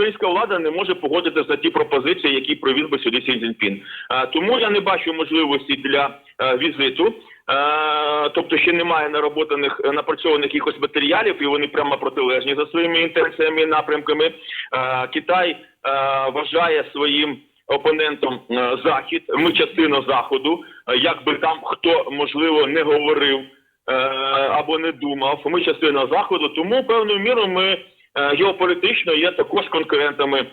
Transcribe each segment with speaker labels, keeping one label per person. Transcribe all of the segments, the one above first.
Speaker 1: українська влада не може погодитися на ті пропозиції, які привіз би сюди Сі Цзіньпін. Тому я не бачу можливості для візиту. Тобто ще немає нароботаних напрацьованих якихось матеріалів, і вони прямо протилежні за своїми інтересами і напрямками. Китай вважає своїм опонентом Захід. Ми частина заходу. Е, Як би там хто можливо не говорив або не думав, ми частина заходу. Тому певною мірою ми геополітично є також конкурентами е,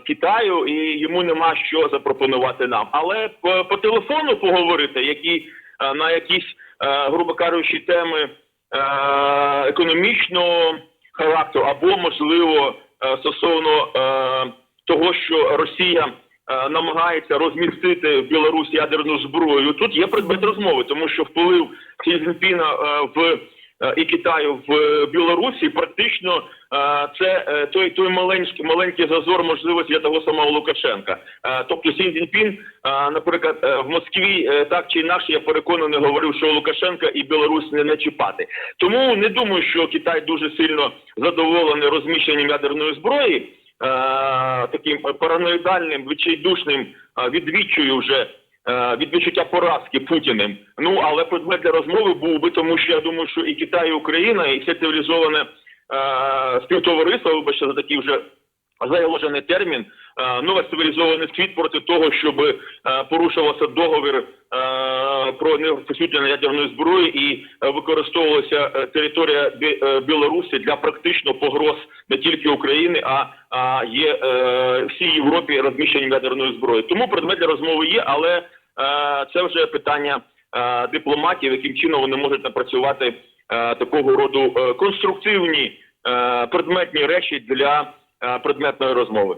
Speaker 1: Китаю, і йому нема що запропонувати нам. Але по, по телефону поговорити, які е, на якісь, е, грубо кажучи, теми е, економічного характеру, або можливо е, стосовно е, того, що Росія е, намагається розмістити в Білорусі ядерну зброю. Тут є предмет розмови, тому що вплив Сі Цзіньпіна е, в е, і Китаю в е, Білорусі практично е, це е, той той маленький маленький зазор можливості для того самого Лукашенка. Е, Тобто Сі Цзіньпін, е, наприклад, е, в Москві е, так чи інакше я переконаний говорив, що Лукашенка і Білорусь не, чіпати. Тому не думаю, що Китай дуже сильно задоволений розміщенням ядерної зброї. е, Таким параноїдальним, відчайдушним е, відвічую вже е, від відчуття поразки Путіним. Ну але предмет для розмови був би, тому що я думаю, що і Китай, і Україна, і все цивілізоване е, співтовариство, вибачте за такий вже заложений термін, е, новий цивілізований світ проти того, щоб е, порушувався договір е, про непосвідчення ядерної зброї і е, використовувалася е, територія е, Білорусі для практично погроз не тільки України, а, є всій Європі розміщенням ядерної зброї. Тому предмет для розмови є, але це вже питання дипломатів, яким чином вони можуть напрацювати такого роду конструктивні предметні речі для предметної розмови.